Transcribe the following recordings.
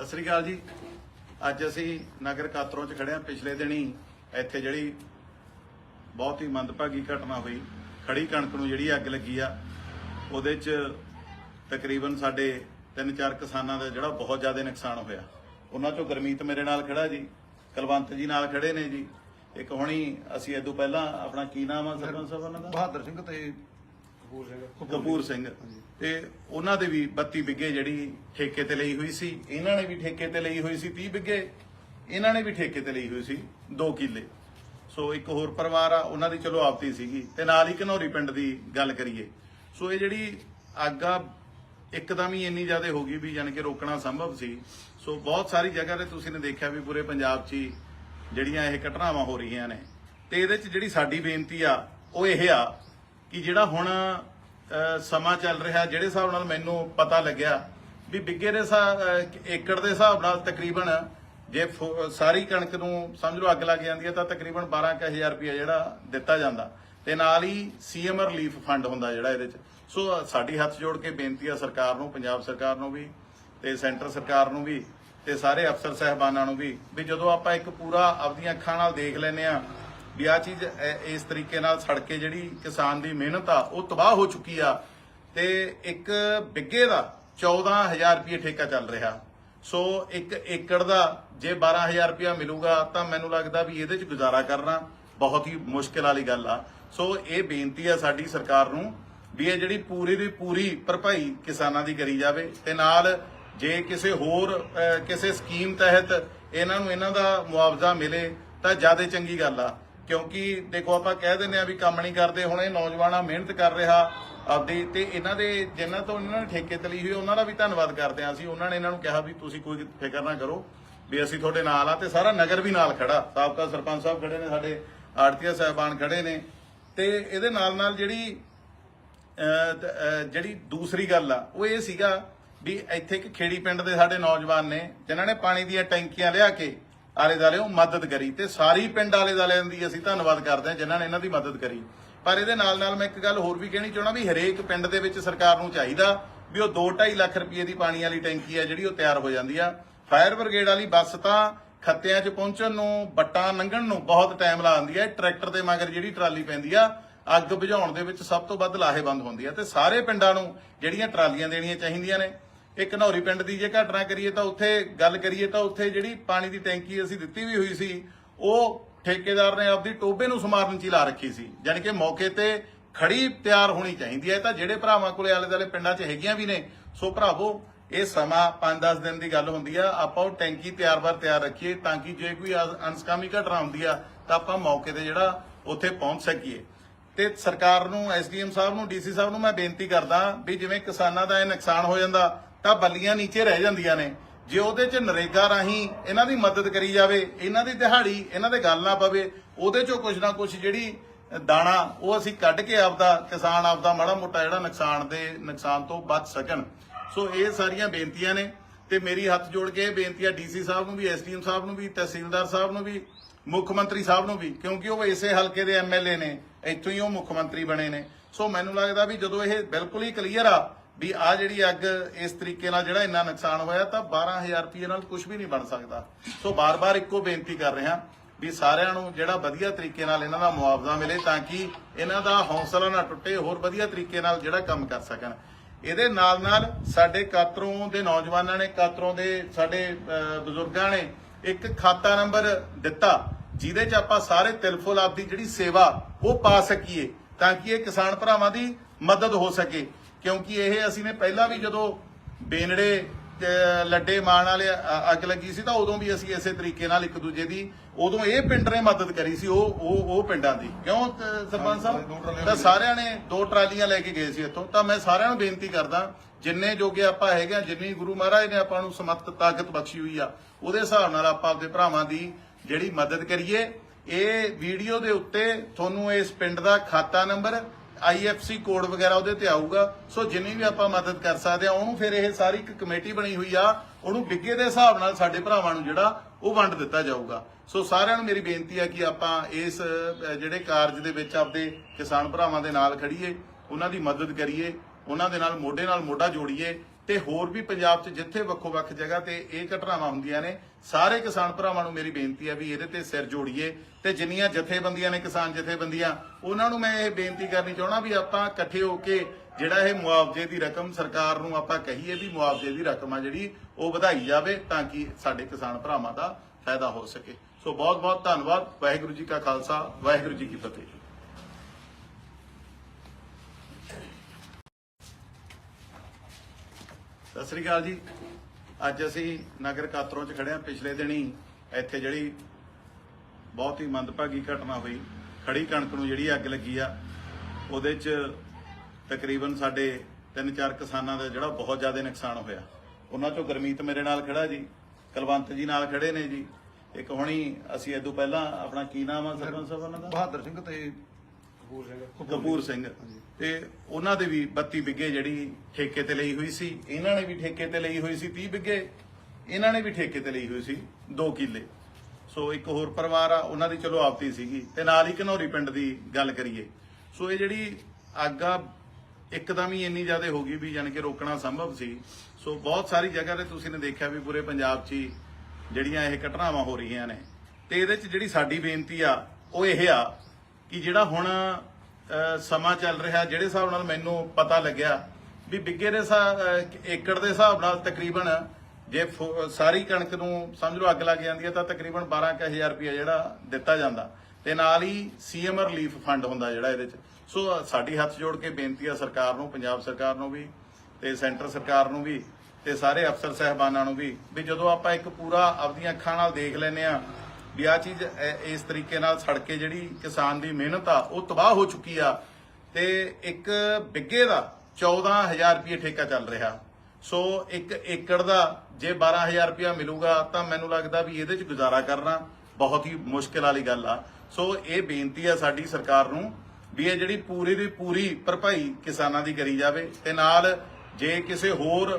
ਸਤਿ ਸ੍ਰੀ ਅਕਾਲ ਜੀ। ਅੱਜ ਅਸੀਂ ਨਗਰ ਕਾਤਰੋਂ ਚ ਖੜੇ ਹਾਂ। ਪਿਛਲੇ ਦਿਨੀ ਇੱਥੇ ਜਿਹੜੀ ਬਹੁਤ ਹੀ ਮੰਦਭਾਗੀ ਘਟਨਾ ਹੋਈ। ਖੜੀ ਕਣਕ ਨੂੰ ਜਿਹੜੀ ਅੱਗ ਲੱਗੀ ਆ, ਉਹਦੇ ਚ ਤਕਰੀਬਨ ਸਾਡੇ ਤਿੰਨ ਚਾਰ ਕਿਸਾਨਾਂ ਦਾ ਜਿਹੜਾ ਬਹੁਤ ਜ਼ਿਆਦਾ ਨੁਕਸਾਨ ਹੋਇਆ। ਉਹਨਾਂ ਚੋਂ ਗਰਮੀਤ ਮੇਰੇ ਨਾਲ ਖੜਾ ਜੀ, ਕੁਲਵੰਤ ਜੀ ਨਾਲ ਖੜੇ ਨੇ ਜੀ। ਇੱਕ ਹੁਣੀ ਅਸੀਂ ਇਦੋਂ ਪਹਿਲਾਂ ਆਪਣਾ ਕੀ ਨਾਮ ਆ ਸਰਪੰਚ ਸਾਹਿਬ ਉਹਨਾਂ ਦਾ? ਬਹਾਦਰ ਸਿੰਘ ਤੇ ਕਪੂਰ ਸਿੰਘ। ਕਪੂਰ ਸਿੰਘ। ਤੇ ਉਹਨਾਂ ਦੇ ਵੀ 32 ਬਿੱਗੇ ਜਿਹੜੀ ਠੇਕੇ ਤੇ ਲਈ ਹੋਈ ਸੀ, ਇਹਨਾਂ ਨੇ ਵੀ ਠੇਕੇ ਤੇ ਲਈ ਹੋਈ ਸੀ 30 ਬਿੱਗੇ ਇਹਨਾਂ ਨੇ ਵੀ ਠੇਕੇ ਤੇ ਲਈ ਹੋਈ ਸੀ 2 ਕਿੱਲੇ। ਸੋ ਇੱਕ ਹੋਰ ਪਰਿਵਾਰ ਆ, ਉਹਨਾਂ ਦੀ ਚਲੋ ਆਪਤੀ ਸੀਗੀ। ਤੇ ਨਾਲ ਹੀ ਘਨੌਰੀ ਪਿੰਡ ਦੀ ਗੱਲ ਕਰੀਏ। ਸੋ ਇਹ ਜਿਹੜੀ ਆਗਾ ਆ ਇੱਕਦਮ ਹੀ ਇੰਨੀ ਜ਼ਿਆਦਾ ਹੋ ਗਈ ਵੀ ਜਾਣੀ ਕਿ ਰੋਕਣਾ ਸੰਭਵ ਸੀ। ਸੋ ਬਹੁਤ ਸਾਰੀ ਜਗ੍ਹਾ ਤੇ ਤੁਸੀਂ ਨੇ ਦੇਖਿਆ ਵੀ ਪੂਰੇ ਪੰਜਾਬ 'ਚ ਹੀ ਜਿਹੜੀਆਂ ਇਹ ਘਟਨਾਵਾਂ ਹੋ ਰਹੀਆਂ ਨੇ। ਤੇ ਇਹਦੇ 'ਚ ਜਿਹੜੀ ਸਾਡੀ ਬੇਨਤੀ ਆ, ਉਹ ਇਹ ਆ ਕਿ ਜਿਹੜਾ ਹੁਣ ਸਮਾਂ ਚੱਲ ਰਿਹਾ, ਜਿਹੜੇ ਹਿਸਾਬ ਨਾਲ ਮੈਨੂੰ ਪਤਾ ਲੱਗਿਆ, ਵੀ ਬਿੱਗੇ ਦੇ ਹਿਸਾਬ ਏਕੜ ਦੇ ਹਿਸਾਬ ਨਾਲ ਤਕਰੀਬਨ ਜੇ ਸਾਰੀ ਕਣਕ ਨੂੰ ਸਮਝ ਲਓ ਅੱਗ ਲੱਗ ਜਾਂਦੀ ਹੈ, ਤਾਂ ਤਕਰੀਬਨ 12000 ਰੁਪਏ ਜਿਹੜਾ ਦਿੱਤਾ ਜਾਂਦਾ। ਤੇ ਨਾਲ ਹੀ ਸੀਐਮ ਰਿਲੀਫ ਫੰਡ ਹੁੰਦਾ ਜਿਹੜਾ ਇਹਦੇ ਚ। ਸੋ ਸਾਡੀ ਹੱਥ ਜੋੜ ਕੇ ਬੇਨਤੀ ਆ ਸਰਕਾਰ ਨੂੰ, ਪੰਜਾਬ ਸਰਕਾਰ ਨੂੰ ਵੀ, ਤੇ ਸੈਂਟਰ ਸਰਕਾਰ ਨੂੰ ਵੀ, ਤੇ ਸਾਰੇ ਅਫਸਰ ਸਹਿਬਾਨਾਂ ਨੂੰ ਵੀ ਵੀ ਜਦੋਂ ਆਪਾਂ ਇੱਕ ਪੂਰਾ ਆਪਦੀਆਂ ਅੱਖਾਂ ਨਾਲ ਦੇਖ ਲੈਨੇ ਆ ਵੀ ਆ ਚੀਜ਼ ਇਸ ਤਰੀਕੇ ਨਾਲ ਸੜ ਕੇ ਜਿਹੜੀ ਕਿਸਾਨ ਦੀ ਮਿਹਨਤ ਆ, ਉਹ ਤਬਾਹ ਹੋ ਚੁੱਕੀ ਆ ਤੇ ਇੱਕ ਬਿੱਗੇ ਦਾ 14000 ਰੁਪਏ ਠੇਕਾ ਚੱਲ ਰਿਹਾ। ਸੋ ਇੱਕ ਏਕੜ ਦਾ ਜੇ 12000 ਰੁਪਇਆ ਮਿਲੂਗਾ, ਤਾਂ ਮੈਨੂੰ ਲੱਗਦਾ ਵੀ ਇਹਦੇ 'ਚ ਗੁਜ਼ਾਰਾ ਕਰਨਾ ਬਹੁਤ ਹੀ ਮੁਸ਼ਕਿਲ ਵਾਲੀ ਗੱਲ ਆ। ਸੋ ਇਹ ਬੇਨਤੀ ਆ ਸਾਡੀ ਸਰਕਾਰ ਨੂੰ ਵੀ ਇਹ ਜਿਹੜੀ ਪੂਰੀ ਦੀ ਪੂਰੀ ਭਰਪਾਈ ਕਿਸਾਨਾਂ ਦੀ ਕਰੀ ਜਾਵੇ ਤੇ ਨਾਲ ਜੇ ਕਿਸੇ ਹੋਰ ਕਿਸੇ ਸਕੀਮ ਤਹਿਤ ਇਹਨਾਂ ਨੂੰ ਇਹਨਾਂ ਦਾ ਮੁਆਵਜ਼ਾ ਮਿਲੇ, ਤਾਂ ਜ਼ਿਆਦਾ ਚੰਗੀ ਗੱਲ ਆ। ਕਿਉਂਕਿ ਦੇਖੋ ਆਪਾਂ ਕਹਿ ਦਿੰਦੇ ਆ ਵੀ ਕੰਮ ਨਹੀਂ ਕਰਦੇ, ਹੁਣ ਇਹ ਨੌਜਵਾਨਾਂ ਮਿਹਨਤ ਕਰ ਰਿਹਾ ਆਪਦੀ, ਤੇ ਇਹਨਾਂ ਦੇ ਜਿਨ੍ਹਾਂ ਤੋਂ ਇਹਨਾਂ ਨੇ ਠੇਕੇ ਤੇ ਲਈ ਹੋਈ, ਉਹਨਾਂ ਦਾ ਵੀ ਧੰਨਵਾਦ ਕਰਦੇ ਆ ਅਸੀਂ। ਉਹਨਾਂ ਨੇ ਇਹਨਾਂ ਨੂੰ ਕਿਹਾ ਵੀ ਤੁਸੀਂ ਕੋਈ ਫਿਕਰ ਨਾ ਕਰੋ ਵੀ ਅਸੀਂ ਤੁਹਾਡੇ ਨਾਲ ਆ, ਤੇ ਸਾਰਾ ਨਗਰ ਵੀ ਨਾਲ ਖੜਾ। ਸਾਬਕਾ ਸਰਪੰਚ ਸਾਹਿਬ ਖੜੇ ਨੇ, ਸਾਡੇ ਆੜਤੀਆ ਸਾਹਿਬਾਨ ਖੜੇ ਨੇ। ਤੇ ਇਹਦੇ ਨਾਲ ਨਾਲ ਜਿਹੜੀ ਅਹ, ਜਿਹੜੀ ਦੂਸਰੀ ਗੱਲ ਆ, ਉਹ ਇਹ ਸੀਗਾ ਵੀ ਇੱਥੇ ਇੱਕ ਖੇੜੀ ਪਿੰਡ ਦੇ ਸਾਡੇ ਨੌਜਵਾਨ ਨੇ, ਜਿਨ੍ਹਾਂ ਨੇ ਪਾਣੀ ਦੀਆਂ ਟੈਂਕੀਆਂ ਲਿਆ ਕੇ ਆਲੇ ਦਾਲੇ ਉਹ ਮਦਦ ਕਰੀ ਤੇ ਸਾਰੀ ਪਿੰਡ ਆਲੇ ਦਾਲਿਆਂ ਦੀ ਅਸੀਂ ਧੰਨਵਾਦ ਕਰਦੇ ਹਾਂ, ਜਿਨ੍ਹਾਂ ਨੇ ਇਹਨਾਂ ਦੀ ਮਦਦ ਕਰੀ। ਪਰ ਇਹਦੇ ਨਾਲ ਨਾਲ ਮੈਂ ਇੱਕ ਗੱਲ ਹੋਰ ਵੀ ਕਹਿਣੀ ਚਾਹਣਾ ਵੀ ਹਰੇਕ ਪਿੰਡ ਦੇ ਵਿੱਚ ਸਰਕਾਰ ਨੂੰ ਚਾਹੀਦਾ ਵੀ ਉਹ 2.5 ਲੱਖ ਰੁਪਏ ਦੀ ਪਾਣੀ ਵਾਲੀ ਟੈਂਕੀ ਆ ਜਿਹੜੀ ਉਹ ਤਿਆਰ ਹੋ ਜਾਂਦੀ ਆ। ਫਾਇਰ ਬ੍ਰਿਗੇਡ ਵਾਲੀ ਬੱਸ ਤਾਂ ਖੱਤਿਆਂ 'ਚ ਪਹੁੰਚਣ ਨੂੰ, ਬੱਟਾਂ ਲੰਘਣ ਨੂੰ ਬਹੁਤ ਟਾਈਮ ਲਾਉਂਦੀ ਆ। ਇਹ ਟਰੈਕਟਰ ਦੇ ਮਗਰ ਜਿਹੜੀ ਟਰਾਲੀ ਪੈਂਦੀ ਆ, ਅੱਗ ਬੁਝਾਉਣ ਦੇ ਵਿੱਚ ਸਭ ਤੋਂ ਵੱਧ ਲਾਹੇਵੰਦ ਹੁੰਦੀ ਹੈ ਤੇ ਸਾਰੇ ਪਿੰਡਾਂ ਨੂੰ ਜਿਹੜੀਆਂ ਟਰਾਲੀਆਂ ਦੇਣੀਆਂ ਚਾਹੀਦੀਆਂ ਨੇ ਇੱਕ ਨੌਰੀ ਪਿੰਡ ਦੀ ਜੇ ਘਟਨਾ ਕਰੀਏ ਤਾਂ ਉੱਥੇ ਗੱਲ ਕਰੀਏ ਤਾਂ ਉੱਥੇ ਜਿਹੜੀ ਪਾਣੀ ਦੀ ਟੈਂਕੀ ਅਸੀਂ ਦਿੱਤੀ ਵੀ ਹੋਈ ਸੀ, ਉਹ ਠੇਕੇਦਾਰ ਨੇ ਆਪਦੀ ਟੋਬੇ ਨੂੰ ਸਮਾਰਨ ਚ ਲਾ ਰੱਖੀ ਸੀ। ਯਾਨੀ ਕਿ ਮੌਕੇ ਤੇ ਖੜੀ ਤਿਆਰ ਹੋਣੀ ਚਾਹੀਦੀ ਹੈ। ਤਾਂ ਜਿਹੜੇ ਭਰਾਵਾਂ ਕੋਲੇ ਆਲੇ ਦਾਲੇ ਪਿੰਡਾਂ 'ਚ ਹੈਗੀਆਂ ਵੀ ਨੇ, ਸੋ ਭਰਾਵੋ, ਇਹ ਸਮਾਂ 5-10 ਦਿਨ ਦੀ ਗੱਲ ਹੁੰਦੀ ਆ। ਆਪਾਂ ਉਹ ਟੈਂਕੀ ਤਿਆਰ-ਬਰ ਤਿਆਰ ਰੱਖੀਏ ਤਾਂ ਕਿ ਜੇ ਕੋਈ ਅਨਸਕਾਮੀ ਘਟਨਾ ਹੁੰਦੀ ਆ, ਤਾਂ ਆਪਾਂ ਮੌਕੇ ਤੇ ਜਿਹੜਾ ਉੱਥੇ ਪਹੁੰਚ ਸਕੀਏ। ਤੇ ਸਰਕਾਰ ਨੂੰ, ਐਸਡੀਐਮ ਸਾਹਿਬ ਨੂੰ, ਡੀਸੀ ਸਾਹਿਬ ਨੂੰ ਮੈਂ ਬੇਨਤੀ ਕਰਦਾ ਵੀ ਜਿਵੇਂ ਕਿਸਾਨਾਂ ਦਾ ਇਹ ਨੁਕਸਾਨ ਹੋ ਜਾਂਦਾ ਤਾਂ ਬੱਲੀਆਂ ਨੀਚੇ ਰਹਿ ਜਾਂਦੀਆਂ ਨੇ। ਜੇ ਉਹਦੇ ਚ ਨਰੇਗਾ ਰਾਹੀਂ ਇਹਨਾਂ ਦੀ ਮਦਦ ਕਰੀ ਜਾਵੇ, ਇਹਨਾਂ ਦੀ ਦਿਹਾੜੀ, ਇਹਨਾਂ ਦੇ ਗੱਲ ਨਾ ਪਵੇ, ਉਹਦੇ ਚੋਂ ਕੁਝ ਨਾ ਕੁਝ ਜਿਹੜੀ ਦਾਣਾ ਉਹ ਅਸੀਂ ਕੱਢ ਕੇ ਆਪਦਾ ਕਿਸਾਨ ਆਪਦਾ ਮਾੜਾ ਮੋਟਾ ਜਿਹੜਾ ਨੁਕਸਾਨ ਦੇ, ਨੁਕਸਾਨ ਤੋਂ ਬਚ ਸਕਣ। ਸੋ ਇਹ ਸਾਰੀਆਂ ਬੇਨਤੀਆਂ ਨੇ ਤੇ ਮੇਰੀ ਹੱਥ ਜੋੜ ਕੇ ਇਹ ਬੇਨਤੀ ਆ ਡੀਸੀ ਸਾਹਿਬ ਨੂੰ ਵੀ, ਐਸਡੀਐਮ ਸਾਹਿਬ ਨੂੰ ਵੀ, ਤਹਿਸੀਲਦਾਰ ਸਾਹਿਬ ਨੂੰ ਵੀ, ਮੁੱਖ ਮੰਤਰੀ ਸਾਹਿਬ ਨੂੰ ਵੀ, ਕਿਉਂਕਿ ਉਹ ਇਸੇ ਹਲਕੇ ਦੇ ਐਮਐਲਏ ਨੇ, ਇੱਥੋਂ ਹੀ ਉਹ ਮੁੱਖ ਮੰਤਰੀ ਬਣੇ ਨੇ। ਸੋ ਮੈਨੂੰ ਲੱਗਦਾ ਵੀ ਜਦੋਂ ਇਹ ਬਿਲਕੁਲ ਹੀ ਕਲੀਅਰ ਆ ਵੀ ਆ ਜਿਹੜੀ ਅੱਗ ਇਸ ਤਰੀਕੇ ਨਾਲ ਜਿਹੜਾ ਇੰਨਾ ਨੁਕਸਾਨ ਹੋਇਆ ਤਾਂ 12000 ਰੁਪਏ ਨਾਲ ਕੁਝ ਵੀ ਨਹੀਂ ਬਣ ਸਕਦਾ। ਸੋ ਬਾਰ-ਬਾਰ ਇੱਕੋ ਬੇਨਤੀ ਕਰ ਰਿਹਾ ਵੀ ਸਾਰਿਆਂ ਨੂੰ ਜਿਹੜਾ ਵਧੀਆ ਤਰੀਕੇ ਨਾਲ ਇਹਨਾਂ ਦਾ ਮੁਆਵਜ਼ਾ ਮਿਲੇ ਤਾਂ ਕਿ ਇਹਨਾਂ ਦਾ ਹੌਸਲਾ ਨਾ ਟੁੱਟੇ, ਹੋਰ ਵਧੀਆ ਤਰੀਕੇ ਨਾਲ ਜਿਹੜਾ ਕੰਮ ਕਰ ਸਕਣ। ਇਹਦੇ ਨਾਲ ਨਾਲ ਸਾਡੇ ਕਾਤਰੋਂ ਦੇ ਨੌਜਵਾਨਾਂ ਨੇ, ਕਾਤਰੋਂ ਦੇ ਸਾਡੇ ਬਜ਼ੁਰਗਾਂ ਨੇ ਇੱਕ ਖਾਤਾ ਨੰਬਰ ਦਿੱਤਾ, ਜਿਹਦੇ 'ਚ ਆਪਾਂ ਸਾਰੇ ਤਿਲਫੁਲ ਆਪਦੀ ਜਿਹੜੀ ਸੇਵਾ ਉਹ ਪਾ ਸਕੀਏ ਤਾਂ ਕਿ ਇਹ ਕਿਸਾਨ ਭਰਾਵਾਂ ਦੀ ਮਦਦ ਹੋ ਸਕੇ। ਕਿਉਂਕਿ ਇਹ ਅਸੀਂ ਨੇ ਪਹਿਲਾਂ ਵੀ ਜਦੋਂ ਬੇਨੜੇ ਲੱਡੇ ਮਾਣ ਵਾਲੇ ਅੱਗ ਲੱਗੀ ਸੀ ਤਾਂ ਉਦੋਂ ਵੀ ਅਸੀਂ ਇਸੇ ਤਰੀਕੇ ਨਾਲ ਇੱਕ ਦੂਜੇ ਦੀ ਉਦੋਂ ਇਹ ਪਿੰਡ ਨੇ ਮਦਦ ਕਰੀ ਸੀ ਉਹ ਉਹ ਉਹ ਪਿੰਡਾਂ ਦੀ। ਕਿਉਂ ਸਰਪੰਚ ਸਾਹਿਬ? ਤਾਂ ਸਾਰਿਆਂ ਨੇ ਦੋ ਟਰਾਲੀਆਂ ਲੈ ਕੇ ਗਏ ਸੀ ਇੱਥੋਂ। ਤਾਂ ਮੈਂ ਸਾਰਿਆਂ ਨੂੰ ਬੇਨਤੀ ਕਰਦਾ ਜਿੰਨੇ ਜੋਗੇ ਆਪਾਂ ਹੈਗੇ ਆ ਜਿੰਨੀ ਗੁਰੂ ਮਹਾਰਾਜ ਨੇ ਆਪਾਂ ਨੂੰ ਸਮਰਥ ਤਾਕਤ ਬਖਸ਼ੀ ਹੋਈ ਆ ਉਹਦੇ ਹਿਸਾਬ ਨਾਲ ਆਪਾਂ ਆਪਦੇ ਭਰਾਵਾਂ ਦੀ ਜਿਹੜੀ ਮਦਦ ਕਰੀਏ। ਇਹ ਵੀਡੀਓ ਦੇ ਉੱਤੇ ਤੁਹਾਨੂੰ ਇਸ ਪਿੰਡ ਦਾ ਖਾਤਾ ਨੰਬਰ ਆਈਐਫਸੀ ਕੋਡ ਵਗੈਰਾ ਉਹਦੇ ਤੇ ਆਊਗਾ। ਸੋ ਜਿੰਨੀ ਵੀ ਆਪਾਂ ਮਦਦ ਕਰ ਸਕਦੇ ਆ, ਉਹਨੂੰ ਫਿਰ ਇਹ ਸਾਰੀ ਇੱਕ ਕਮੇਟੀ ਬਣੀ ਹੋਈ ਆ, ਉਹਨੂੰ ਬਿੱਗੇ ਦੇ ਹਿਸਾਬ ਨਾਲ ਸਾਡੇ ਭਰਾਵਾਂ ਨੂੰ ਜਿਹੜਾ ਉਹ ਵੰਡ ਦਿੱਤਾ ਜਾਊਗਾ। ਸੋ ਸਾਰਿਆਂ ਨੂੰ ਮੇਰੀ ਬੇਨਤੀ ਆ ਕਿ ਆਪਾਂ ਇਸ ਜਿਹੜੇ ਕਾਰਜ ਦੇ ਵਿੱਚ ਆਪਦੇ ਕਿਸਾਨ ਭਰਾਵਾਂ ਦੇ ਨਾਲ ਖੜੀਏ ਉਹਨਾਂ ਦੀ ਮਦਦ ਕਰੀਏ, ਉਹਨਾਂ ਦੇ ਨਾਲ ਮੋਢੇ ਨਾਲ ਮੋਢਾ ਜੋੜੀਏ ਤੇ ਹੋਰ ਵੀ ਪੰਜਾਬ 'ਚ ਜਿੱਥੇ ਵੱਖੋ ਵੱਖ ਜਗ੍ਹਾ ਤੇ ਇਹ ਘਟਨਾਵਾਂ ਹੁੰਦੀਆਂ ਨੇ, ਸਾਰੇ ਕਿਸਾਨ ਭਰਾਵਾਂ ਨੂੰ ਮੇਰੀ ਬੇਨਤੀ ਹੈ ਵੀ ਇਹਦੇ ਤੇ ਸਿਰ ਜੋੜੀਏ ਤੇ ਜਿੰਨੀਆਂ ਜਥੇਬੰਦੀਆਂ ਨੇ ਕਿਸਾਨ ਜਥੇਬੰਦੀਆਂ, ਉਹਨਾਂ ਨੂੰ ਮੈਂ ਇਹ ਬੇਨਤੀ ਕਰਨੀ ਚਾਹਣਾ ਵੀ ਆਪਾਂ ਇਕੱਠੇ ਹੋ ਕੇ ਜਿਹੜਾ ਇਹ ਮੁਆਵਜ਼ੇ ਦੀ ਰਕਮ ਸਰਕਾਰ ਨੂੰ ਆਪਾਂ ਕਹੀਏ ਵੀ ਮੁਆਵਜ਼ੇ ਦੀ ਰਕਮ ਆ ਜਿਹੜੀ, ਉਹ ਵਧਾਈ ਜਾਵੇ ਤਾਂ ਕਿ ਸਾਡੇ ਕਿਸਾਨ ਭਰਾਵਾਂ ਦਾ ਫਾਇਦਾ ਹੋ ਸਕੇ। ਸੋ ਬਹੁਤ ਬਹੁਤ ਧੰਨਵਾਦ, ਵਾਹਿਗੁਰੂ ਜੀ ਕਾ ਖਾਲਸਾ, ਵਾਹਿਗੁਰੂ ਜੀ ਕੀ ਫਤਿਹ। ਸਤਿ ਸ੍ਰੀ ਅਕਾਲ ਜੀ। ਅੱਜ ਅਸੀਂ ਨਗਰ ਕਾਤਰੋਂ ਚ ਖੜੇ ਹਾਂ। ਪਿਛਲੇ ਦਿਨੀ ਇੱਥੇ ਜਿਹੜੀ ਬਹੁਤ ਹੀ ਮੰਦਭਾਗੀ ਘਟਨਾ ਹੋਈ। ਖੜੀ ਕਣਕ ਨੂੰ ਜਿਹੜੀ ਅੱਗ ਲੱਗੀ ਆ, ਉਹਦੇ ਚ ਤਕਰੀਬਨ ਸਾਡੇ ਤਿੰਨ ਚਾਰ ਕਿਸਾਨਾਂ ਦਾ ਜਿਹੜਾ ਬਹੁਤ ਜ਼ਿਆਦਾ ਨੁਕਸਾਨ ਹੋਇਆ। ਉਹਨਾਂ ਚੋਂ ਗਰਮੀਤ ਮੇਰੇ ਨਾਲ ਖੜਾ ਜੀ, ਕੁਲਵੰਤ ਜੀ ਨਾਲ ਖੜੇ ਨੇ ਜੀ। ਇੱਕ ਹੁਣੀ ਅਸੀਂ ਇਦੋਂ ਪਹਿਲਾਂ ਆਪਣਾ ਕੀ ਨਾਮ ਆ ਸਰਪੰਚ ਸਾਹਿਬ ਉਹਨਾਂ ਦਾ? ਬਹਾਦਰ ਸਿੰਘ ਤੇ ਕਪੂਰ ਸਿੰਘ। ਕਪੂਰ ਸਿੰਘ। ਤੇ ਉਹਨਾਂ ਦੇ ਵੀ 32 ਬਿੱਗੇ ਜਿਹੜੀ ਠੇਕੇ ਤੇ ਲਈ ਹੋਈ ਸੀ ਇਹਨਾਂ ਨੇ ਵੀ ਠੇਕੇ ਤੇ ਲਈ ਹੋਈ ਸੀ 30 ਬਿੱਗੇ ਇਹਨਾਂ ਨੇ ਵੀ ਠੇਕੇ ਤੇ ਲਈ ਹੋਈ ਸੀ 2 ਕਿੱਲੇ। ਸੋ ਇੱਕ ਹੋਰ ਪਰਿਵਾਰ ਆ ਉਹਨਾਂ ਦੀ ਚਲੋ ਆਪਤੀ ਸੀਗੀ। ਤੇ ਨਾਲ ਹੀ ਘਨੌਰੀ ਪਿੰਡ ਦੀ ਗੱਲ ਕਰੀਏ। ਸੋ ਇਹ ਜਿਹੜੀ ਅੱਗ ਆ ਇੱਕਦਮ ਹੀ ਇੰਨੀ ਜ਼ਿਆਦਾ ਹੋ ਗਈ ਵੀ ਜਾਣੀ ਕਿ ਰੋਕਣਾ ਸੰਭਵ ਸੀ। ਸੋ ਬਹੁਤ ਸਾਰੀ ਜਗ੍ਹਾ ਤੇ ਤੁਸੀਂ ਨੇ ਦੇਖਿਆ ਵੀ ਪੂਰੇ ਪੰਜਾਬ 'ਚ ਹੀ ਜਿਹੜੀਆਂ ਇਹ ਘਟਨਾਵਾਂ ਹੋ ਰਹੀਆਂ ਨੇ। ਤੇ ਇਹਦੇ 'ਚ ਜਿਹੜੀ ਸਾਡੀ ਬੇਨਤੀ ਆ ਉਹ ਇਹ ਆ ਕਿ ਜਿਹੜਾ ਹੁਣ ਸਮਾਂ ਚੱਲ ਰਿਹਾ, ਜਿਹੜੇ ਹਿਸਾਬ ਨਾਲ ਮੈਨੂੰ ਪਤਾ ਲੱਗਿਆ, ਵੀ ਬਿੱਗੇ ਦੇ ਹਿਸਾਬ- ਏਕੜ ਦੇ ਹਿਸਾਬ ਨਾਲ ਤਕਰੀਬਨ ਜੇ ਫੋ- ਸਾਰੀ ਕਣਕ ਨੂੰ ਸਮਝ ਲਓ ਅੱਗ ਲੱਗ ਜਾਂਦੀ ਹੈ, ਤਾਂ ਤਕਰੀਬਨ 12000 ਰੁਪਏ ਜਿਹੜਾ ਦਿੱਤਾ ਜਾਂਦਾ। ਤੇ ਨਾਲ ਹੀ ਸੀਐਮ ਰਿਲੀਫ ਫੰਡ ਹੁੰਦਾ ਜਿਹੜਾ ਇਹਦੇ ਚ। ਸੋ ਸਾਡੀ ਹੱਥ ਜੋੜ ਕੇ ਬੇਨਤੀ ਆ ਸਰਕਾਰ ਨੂੰ, ਪੰਜਾਬ ਸਰਕਾਰ ਨੂੰ ਵੀ, ਤੇ ਸੈਂਟਰ ਸਰਕਾਰ ਨੂੰ ਵੀ, ਤੇ ਸਾਰੇ ਅਫਸਰ ਸਹਿਬਾਨਾਂ ਨੂੰ ਵੀ ਵੀ ਜਦੋਂ ਆਪਾਂ ਇੱਕ ਪੂਰਾ ਆਪਦੀਆਂ ਅੱਖਾਂ ਨਾਲ ਦੇਖ ਲੈਨੇ ਆ ਵੀ ਆ ਚੀਜ਼ ਇਸ ਤਰੀਕੇ ਨਾਲ ਸੜ ਕੇ ਜਿਹੜੀ ਕਿਸਾਨ ਦੀ ਮਿਹਨਤ ਆ, ਉਹ ਤਬਾਹ ਹੋ ਚੁੱਕੀ ਆ। ਤੇ ਇੱਕ ਬਿੱਗੇ ਦਾ 14000 ਰੁਪਏ ਠੇਕਾ ਚੱਲ ਰਿਹਾ। ਸੋ ਇੱਕ ਏਕੜ ਦਾ ਜੇ 12000 ਰੁਪਇਆ ਮਿਲੂਗਾ, ਤਾਂ ਮੈਨੂੰ ਲੱਗਦਾ ਵੀ ਇਹਦੇ 'ਚ ਗੁਜ਼ਾਰਾ ਕਰਨਾ ਬਹੁਤ ਹੀ ਮੁਸ਼ਕਿਲ ਵਾਲੀ ਗੱਲ ਆ। ਸੋ ਇਹ ਬੇਨਤੀ ਆ ਸਾਡੀ ਸਰਕਾਰ ਨੂੰ ਵੀ ਇਹ ਜਿਹੜੀ ਪੂਰੀ ਦੀ ਪੂਰੀ ਭਰਪਾਈ ਕਿਸਾਨਾਂ ਦੀ ਕਰੀ ਜਾਵੇ। ਤੇ ਨਾਲ ਜੇ ਕਿਸੇ ਹੋਰ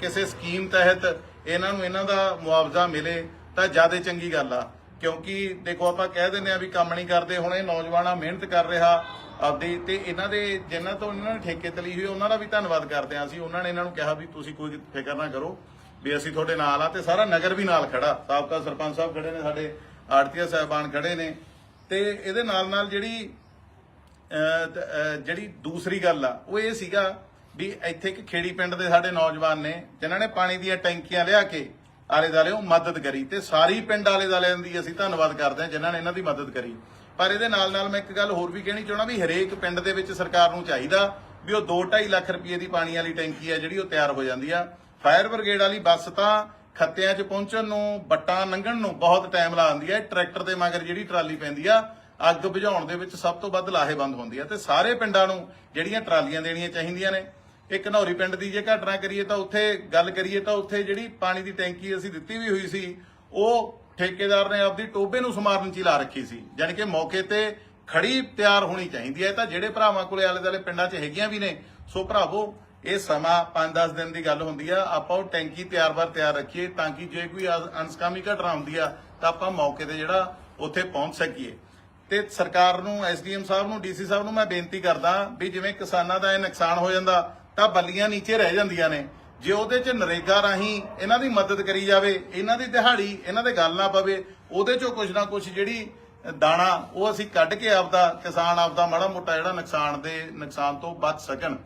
ਕਿਸੇ ਸਕੀਮ ਤਹਿਤ ਇਹਨਾਂ ਨੂੰ ਇਹਨਾਂ ਦਾ ਮੁਆਵਜ਼ਾ ਮਿਲੇ, ਤਾਂ ਜ਼ਿਆਦਾ ਚੰਗੀ ਗੱਲ ਆ। ਕਿਉਂਕਿ ਦੇਖੋ ਆਪਾਂ ਕਹਿ ਦਿੰਦੇ ਆ ਵੀ ਕੰਮ ਨਹੀਂ ਕਰਦੇ, ਹੁਣ ਇਹ ਨੌਜਵਾਨਾਂ ਮਿਹਨਤ ਕਰ ਰਿਹਾ ਆਪਦੀ, ਤੇ ਇਹਨਾਂ ਦੇ, ਜਿਨ੍ਹਾਂ ਤੋਂ ਇਹਨਾਂ ਨੇ ਠੇਕੇ ਤੇ ਲਈ ਹੋਈ, ਉਹਨਾਂ ਦਾ ਵੀ ਧੰਨਵਾਦ ਕਰਦੇ ਆ ਅਸੀਂ। ਉਹਨਾਂ ਨੇ ਇਹਨਾਂ ਨੂੰ ਕਿਹਾ ਵੀ ਤੁਸੀਂ ਕੋਈ ਫਿਕਰ ਨਾ ਕਰੋ ਵੀ ਅਸੀਂ ਤੁਹਾਡੇ ਨਾਲ ਆ, ਤੇ ਸਾਰਾ ਨਗਰ ਵੀ ਨਾਲ ਖੜਾ। ਸਾਬਕਾ ਸਰਪੰਚ ਸਾਹਿਬ ਖੜੇ ਨੇ, ਸਾਡੇ ਆੜਤੀਆ ਸਾਹਿਬਾਨ ਖੜੇ ਨੇ। ਤੇ ਇਹਦੇ ਨਾਲ ਨਾਲ ਜਿਹੜੀ ਅਹ, ਜਿਹੜੀ ਦੂਸਰੀ ਗੱਲ ਆ, ਉਹ ਇਹ ਸੀਗਾ ਵੀ ਇੱਥੇ ਇੱਕ ਖੇੜੀ ਪਿੰਡ ਦੇ ਸਾਡੇ ਨੌਜਵਾਨ ਨੇ, ਜਿਨ੍ਹਾਂ ਨੇ ਪਾਣੀ ਦੀਆਂ ਟੈਂਕੀਆਂ ਲਿਆ ਕੇ ਆਲੇ ਦਾਲੇ ਉਹ ਮਦਦ ਕਰੀ ਤੇ ਸਾਰੀ ਪਿੰਡ ਆਲੇ ਦਾਲਿਆਂ ਦੀ ਅਸੀਂ ਧੰਨਵਾਦ ਕਰਦੇ ਹਾਂ ਜਿਨ੍ਹਾਂ ਨੇ ਇਹਨਾਂ ਦੀ ਮਦਦ ਕਰੀ। ਪਰ ਇਹਦੇ ਨਾਲ ਨਾਲ ਮੈਂ ਇੱਕ ਗੱਲ ਹੋਰ ਵੀ ਕਹਿਣੀ ਚਾਹਣਾ ਵੀ ਹਰੇਕ ਪਿੰਡ ਦੇ ਵਿੱਚ ਸਰਕਾਰ ਨੂੰ ਚਾਹੀਦਾ ਵੀ ਉਹ 2.5 ਲੱਖ ਰੁਪਏ ਦੀ ਪਾਣੀ ਵਾਲੀ ਟੈਂਕੀ ਆ ਜਿਹੜੀ ਉਹ ਤਿਆਰ ਹੋ ਜਾਂਦੀ ਆ। ਫਾਇਰ ਬ੍ਰਿਗੇਡ ਵਾਲੀ ਬੱਸ ਤਾਂ ਖੱਤਿਆਂ 'ਚ ਪਹੁੰਚਣ ਨੂੰ, ਬੱਟਾਂ ਲੰਘਣ ਨੂੰ ਬਹੁਤ ਟਾਈਮ ਲਾਉਂਦੀ ਹੈ ਟਰੈਕਟਰ ਦੇ ਮਗਰ ਜਿਹੜੀ ਟਰਾਲੀ ਪੈਂਦੀ ਆ, ਅੱਗ ਬੁਝਾਉਣ ਦੇ ਵਿੱਚ ਸਭ ਤੋਂ ਵੱਧ ਲਾਹੇਵੰਦ ਹੁੰਦੀ ਹੈ ਤੇ ਸਾਰੇ ਪਿੰਡਾਂ ਨੂੰ ਜਿਹੜੀਆਂ ਟਰਾਲੀਆਂ ਦੇਣੀਆਂ ਚਾਹੀਦੀਆਂ ਨੇ। ਇੱਕ ਨੌਰੀ ਪਿੰਡ ਦੀ ਜੇ ਘਟਨਾ ਕਰੀਏ ਤਾਂ ਉੱਥੇ ਗੱਲ ਕਰੀਏ ਤਾਂ ਉੱਥੇ ਜਿਹੜੀ ਪਾਣੀ ਦੀ ਟੈਂਕੀ ਅਸੀਂ ਦਿੱਤੀ ਵੀ ਹੋਈ ਸੀ, ਉਹ ਠੇਕੇਦਾਰ ਨੇ ਆਪਦੀ ਟੋਬੇ ਨੂੰ ਸਮਾਰਨ ਚ ਲਾ ਰੱਖੀ ਸੀ। ਯਾਨੀ ਕਿ ਮੌਕੇ ਤੇ ਖੜੀ ਤਿਆਰ ਹੋਣੀ ਚਾਹੀਦੀ ਹੈ। ਤਾਂ ਜਿਹੜੇ ਭਰਾਵਾਂ ਕੋਲੇ ਆਲੇ ਦੁਆਲੇ ਪਿੰਡਾਂ 'ਚ ਹੈਗੀਆਂ ਵੀ ਨੇ। ਸੋ ਭਰਾਵੋ, ਇਹ ਸਮਾਂ 5-10 ਦਿਨ ਦੀ ਗੱਲ ਹੁੰਦੀ ਆ। ਆਪਾਂ ਉਹ ਟੈਂਕੀ ਤਿਆਰ-ਬਰ ਤਿਆਰ ਰੱਖੀਏ ਤਾਂ ਕਿ ਜੇ ਕੋਈ ਅ- ਅਨਸਕਾਮੀ ਘਟਨਾ ਹੁੰਦੀ ਆ, ਤਾਂ ਆਪਾਂ ਮੌਕੇ ਤੇ ਜਿਹੜਾ ਉੱਥੇ ਪਹੁੰਚ ਸਕੀਏ। ਤੇ ਸਰਕਾਰ ਨੂੰ, ਐਸਡੀਐਮ ਸਾਹਿਬ ਨੂੰ, ਡੀਸੀ ਸਾਹਿਬ ਨੂੰ ਮੈਂ ਬੇਨਤੀ ਕਰਦਾ ਵੀ ਜਿਵੇਂ ਕਿਸਾਨਾਂ ਦਾ ਇਹ ਨੁਕਸਾਨ ਹੋ ਜਾਂਦਾ ਤਾਂ ਬੱਲੀਆਂ ਨੀਚੇ ਰਹਿ ਜਾਂਦੀਆਂ ਨੇ। ਜੇ ਉਹਦੇ ਚ ਨਰੇਗਾ ਰਾਹੀਂ ਇਹਨਾਂ ਦੀ ਮਦਦ ਕਰੀ ਜਾਵੇ, ਇਹਨਾਂ ਦੀ ਦਿਹਾੜੀ, ਇਹਨਾਂ ਦੇ ਗੱਲ ਨਾ ਪਵੇ, ਉਹਦੇ ਚੋਂ ਕੁਝ ਨਾ ਕੁਝ ਜਿਹੜੀ ਦਾਣਾ ਉਹ ਅਸੀਂ ਕੱਢ ਕੇ ਆਪਦਾ ਕਿਸਾਨ ਆਪਦਾ ਮਾੜਾ ਮੋਟਾ ਜਿਹੜਾ ਨੁਕਸਾਨ ਦੇ ਨੁਕਸਾਨ ਤੋਂ ਬਚ ਸਕਣ।